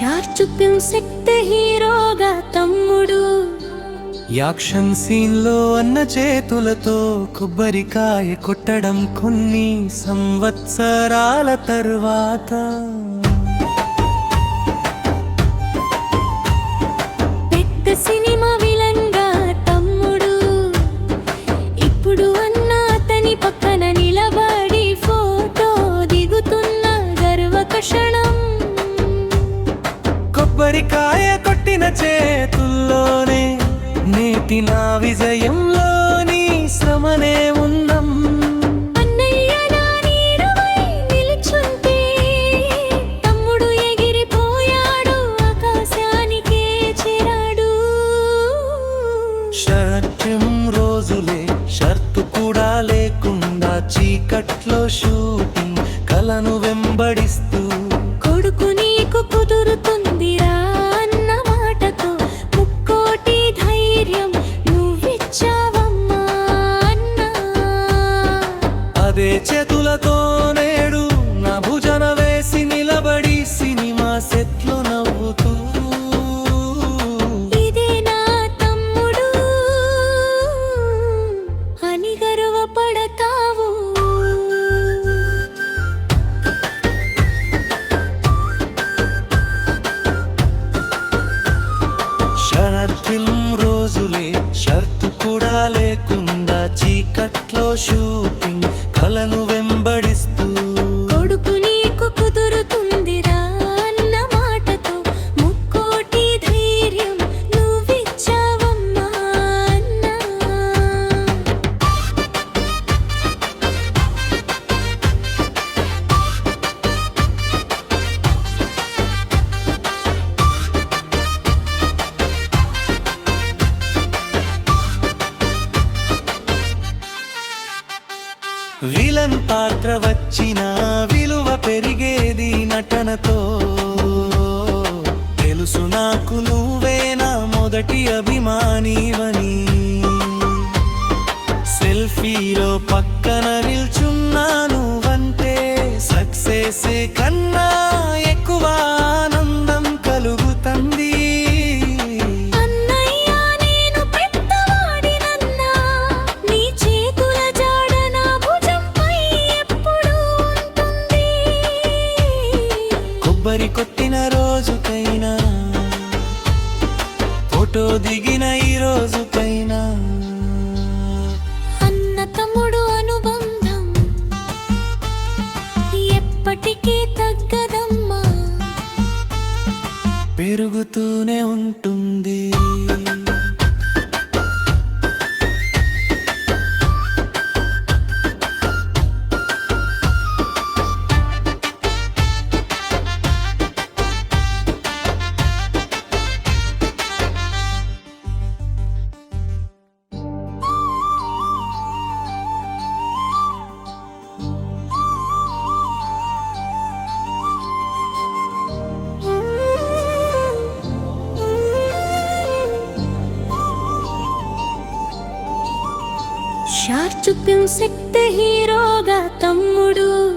Short శక్తి హీరోగా తమ్ముడు. Action సీన్లో అన్న చేతులతో కొబ్బరికాయ కొట్టడం కొన్ని సంవత్సరాల తరువాత. చేతుల్లోనే నేటి నా విజయంలోని శ్రమనే ఉందం రోజులే షర్తు కూడా లేకుండా చీకట్లో షూటింగ్ కలను వెంబడిస్తూ గర్వపడతావు. షరత్యం రోజులే షర్తు కూడా లేకుండా చీకట్లో షూటింగ్ కలను విలన్ పాత్ర వచ్చిన విలువ పెరిగేది నటనతో. తెలుసు నాకు నువ్వేనా మొదటి అభిమానివని. సెల్ఫీలో పక్కన నిల్చున్నాను వంటే సక్సెస్ కన్నా ఎక్కువ కొబ్బరి కొట్టిన రోజుకైనా ఫోటో దిగిన ఈ రోజుకైనా. అన్న తమ్ముడు అనుబంధం ఎప్పటికీ తగ్గదమ్మా. పెరుగుతూనే ఉంటుంది. షార్ట్ శక్తి హీరోగా తమ్ముడు.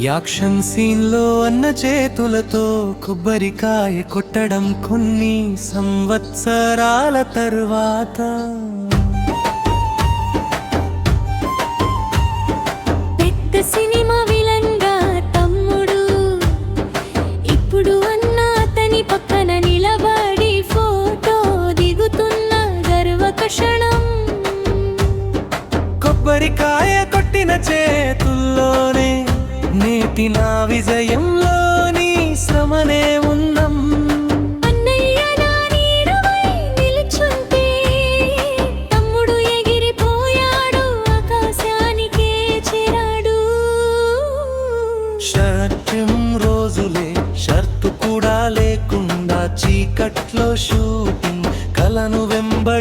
యాక్షన్ సీన్లో అన్న చేతులతో కొబ్బరికాయ కొట్టడం కొన్ని సంవత్సరాల తరువాత. నేటి నా విజయంలోని శ్రమనే ఉందం. షర్ట్యం రోజులే షర్తు కూడా లేకుండా చీకట్లో షూటింగ్ కలను వెంబడిస్తూ